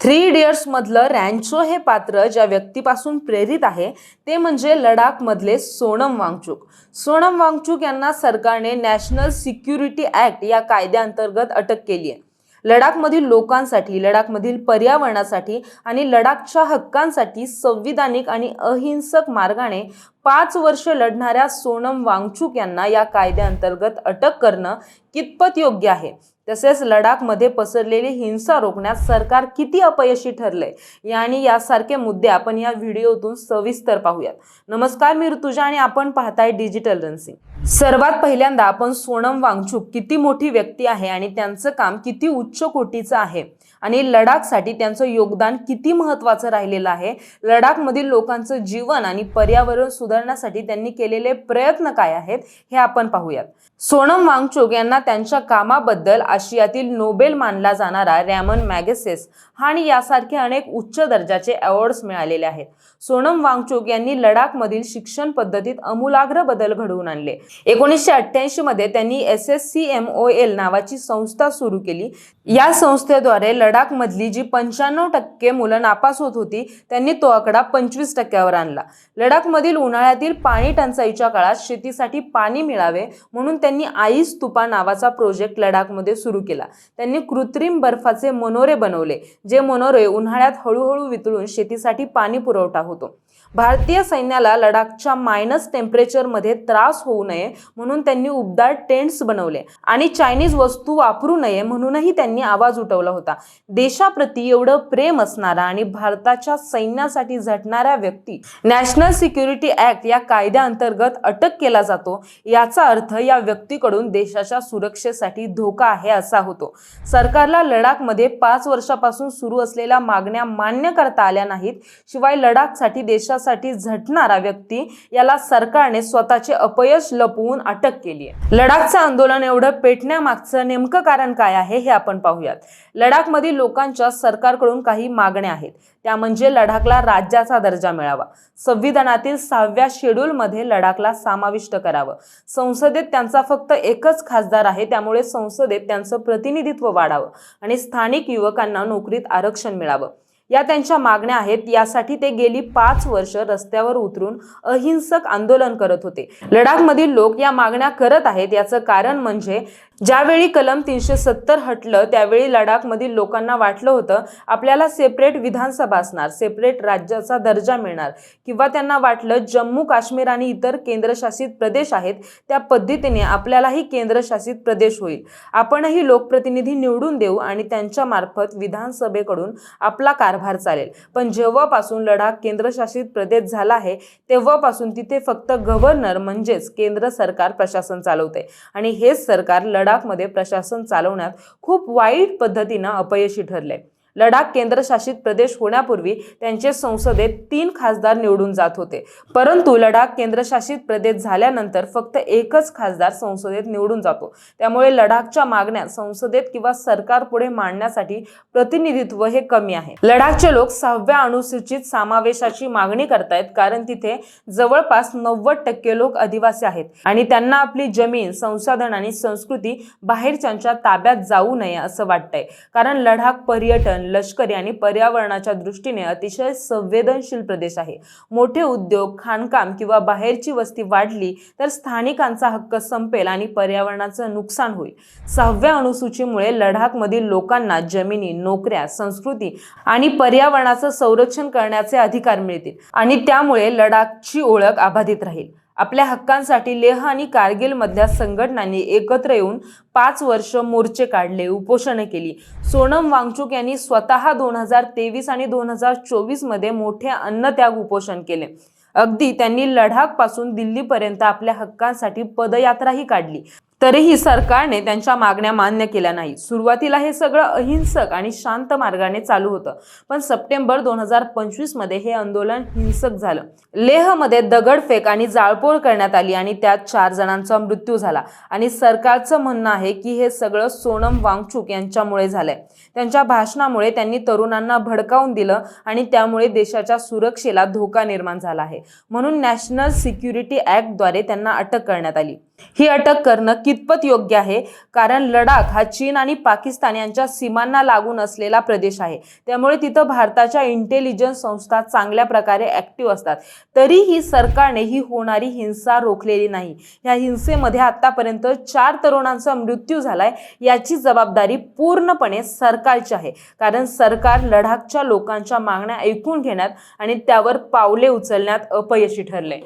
Three इडियट्समधलं मधलं रॅन्चो हे पात्र ज्या व्यक्तीपासून प्रेरित आहे ते म्हणजे लडाख मधले सोनम वांगचुक. सोनम वांगचुक यांना सरकारने नॅशनल सिक्युरिटी ॲक्ट या कायद्याअंतर्गत अटक केली आहे लडाखमधील लोकांसाठी लडाखमधील पर्यावरणासाठी आणि लडाखच्या हक्कांसाठी संविधानिक आणि अहिंसक मार्गाने पाच वर्ष लढणाऱ्या सोनम वांगचुक यांना या कायद्याअंतर्गत अटक करणं कितपत योग्य आहे? तसेच लडाखमध्ये पसरलेली हिंसा रोखण्यात सरकार किती अपयशी ठरलंय आणि यासारखे मुद्दे आपण या व्हिडिओतून सविस्तर पाहूयात. नमस्कार मी ऋतुजा आणि आपण पाहताय डिजिटल रन्सिंग. सर्वात पहिल्यांदा आपण सोनम वांगचूक किती मोठी व्यक्ती आहे आणि त्यांचं काम किती उच्च कोटीचं आहे आणि लडाखसाठी त्यांचं योगदान किती महत्त्वाचं राहिलेलं आहे लडाखमधील लोकांचं जीवन आणि पर्यावरण सुधारण्यासाठी त्यांनी केलेले प्रयत्न काय आहेत हे आपण पाहूयात. सोनम वांगचूक यांना त्यांच्या कामाबद्दल आशियातील नोबेल मानला जाणारा रॅमन मॅगेसेस आणि यासारखे अनेक उच्च दर्जाचे अवॉर्ड्स मिळालेले आहेत. सोनम वांगचूक यांनी लडाखमधील शिक्षण पद्धतीत अमूलाग्र बदल घडवून आणले. एकोणीसशे अठ्ठ्याऐंशी मध्ये त्यांनी S S C M O L नावाची संस्था सुरू केली. या संस्थेद्वारे लडाखमधली जी पंच्याण्णव टक्के मुलं नापास होत होती त्यांनी तो आकडा पंचवीस टक्क्यावर आणला. लडाखमधील उन्हाळ्यातील पाणी टंचाईच्या काळात शेतीसाठी पाणी मिळावे म्हणून त्यांनी आईस तुपा नावाचा प्रोजेक्ट लडाखमध्ये सुरू केला. त्यांनी कृत्रिम बर्फाचे मनोरे बनवले जे मनोरे उन्हाळ्यात हळूहळू वितळून शेतीसाठी पाणी पुरवठा होतो. भारतीय सैन्याला लडाखच्या मायनस टेम्परेचरमध्ये त्रास होऊ नये म्हणून त्यांनी उबदार टेंट्स बनवले. आणि चायनीज वस्तू वापरू नये म्हणूनही त्यांनी आवाज उठवला होता. देशाप्रती एवढं प्रेम असणारा आणि भारताच्या सैन्यासाठी झटणाऱ्या व्यक्ती नॅशनल सिक्युरिटी ऍक्ट या कायद्याअंतर्गत अटक केला जातो. याचा अर्थ या व्यक्तीकडून देशाच्या सुरक्षेसाठी धोका आहे असा होतो. सरकारला लडाखमध्ये पाच वर्षापासून सुरू असलेल्या मागण्या मान्य करता आल्या नाहीत. शिवाय लडाखसाठी देशासाठी झटणारा व्यक्ती याला सरकारने स्वतःचे अपयश लपवून अटक केली आहे. लडाखचं आंदोलन एवढं पेटण्यामागचं नेमकं कारण काय आहे हे आपण पाहूयात. लडाखमधील लोकांच्या सरकारकडून काही मागण्या आहेत. त्या म्हणजे लडाखला राज्याचा दर्जा मिळावा. संविधानातील सहाव्या शेड्यूलमध्ये लडाखला समाविष्ट करावं. संसदेत त्यांचा फक्त एकच खासदार आहे त्यामुळे संसदेत त्यांचं प्रतिनिधित्व वाढावं आणि स्थानिक युवकांना नोकरीत आरक्षण मिळावं. या त्यांच्या मागण्या आहेत यासाठी ते गेली पाच वर्ष रस्त्यावर उतरून अहिंसक आंदोलन करत होते. लडाखमधील लोक या मागण्या करत आहेत याचं कारण म्हणजे ज्यावेळी कलम तीनशे सत्तर हटलं त्यावेळी लडाखमधील लोकांना वाटलं होतं आपल्याला सेपरेट विधानसभा असणार सेपरेट राज्याचा दर्जा मिळणार. किंवा त्यांना वाटलं जम्मू काश्मीर आणि इतर केंद्रशासित प्रदेश आहेत त्या पद्धतीने आपल्यालाही केंद्रशासित प्रदेश होईल. आपणही लोकप्रतिनिधी निवडून देऊ आणि त्यांच्या मार्फत विधानसभेकडून आपला कारभार चालेल. पण जेव्हापासून लडाख केंद्रशासित प्रदेश झाला आहे तेव्हापासून तिथे फक्त गव्हर्नर म्हणजेच केंद्र सरकार प्रशासन चालवते आणि हेच सरकार लडाखमध्ये प्रशासन चालवण्यात खूप वाईट पद्धतीनं अपयशी ठरले. लडाख केंद्रशासित प्रदेश होण्यापूर्वी त्यांचे संसदेत तीन खासदार निवडून जात होते. परंतु लडाख केंद्रशासित प्रदेश झाल्यानंतर फक्त एकच खासदार संसदेत निवडून जातो. त्यामुळे लडाखच्या मागण्या संसदेत किंवा सरकार पुढे मांडण्यासाठी प्रतिनिधित्व हे कमी आहे. लडाखचे लोक सहाव्या अनुसूचित समावेशाची मागणी करतायत कारण तिथे जवळपास नव्वद टक्के लोक आदिवासी आहेत आणि त्यांना आपली जमीन संसाधन आणि संस्कृती बाहेरच्यांच्या ताब्यात जाऊ नये असं वाटतंय. कारण लडाख पर्यटन लष्करी आणि पर्यावरणाच्या दृष्टीने अतिशय संवेदनशील प्रदेश आहे. मोठे उद्योग खाणकाम किंवा बाहेरची वस्ती वाढली तर स्थानिकांचा हक्क संपेल आणि पर्यावरणाचं नुकसान होईल. सहाव्या अनुसूचीमुळे लडाखमधील लोकांना जमिनी नोकऱ्या संस्कृती आणि पर्यावरणाचं संरक्षण करण्याचे अधिकार मिळतील आणि त्यामुळे लडाखची ओळख अबाधित राहील. आपल्या हक्कांसाठी लेह आणि कारगिल मधल्या संघटनांनी एकत्र येऊन पाच वर्ष मोर्चे काढले उपोषणं केली. सोनम वांगचुक यांनी स्वतः दोन हजार तेवीस आणि दोन हजार चोवीसमध्ये मोठे अन्नत्याग उपोषण केले. अगदी त्यांनी लडाखपासून दिल्लीपर्यंत आपल्या हक्कांसाठी पदयात्राही काढली. तरीही सरकारने त्यांच्या मागण्या मान्य केल्या नाही. सुरुवातीला हे सगळं अहिंसक आणि शांत मार्गाने चालू होतं. पण सप्टेंबर दोन हजार पंचवीसमध्ये हे आंदोलन हिंसक झालं. लेहमध्ये दगडफेक आणि जाळपोळ करण्यात आली आणि त्यात चार जणांचा मृत्यू झाला. आणि सरकारचं म्हणणं आहे की हे सगळं सोनम वांगचुक यांच्यामुळे झालंय. त्यांच्या भाषणामुळे त्यांनी तरुणांना भडकावून दिलं आणि त्यामुळे देशाच्या सुरक्षेला धोका निर्माण झाला आहे. म्हणून नॅशनल सिक्युरिटी ऍक्टद्वारे त्यांना अटक करण्यात आली. ही अटक करणं कितपत योग्य आहे? कारण लडाख हा चीन आणि पाकिस्तान यांच्या सीमांना लागून असलेला प्रदेश आहे. त्यामुळे तिथं भारताच्या इंटेलिजन्स संस्था चांगल्या प्रकारे ऍक्टिव्ह असतात. तरीही सरकारने ही होणारी हिंसा रोखलेली नाही. या हिंसेमध्ये आतापर्यंत चार तरुणांचा मृत्यू झालाय. याची जबाबदारी पूर्णपणे सरकारची आहे. कारण सरकार लडाखच्या लोकांच्या मागण्या ऐकून घेण्यात आणि त्यावर पावले उचलण्यात अपयशी ठरले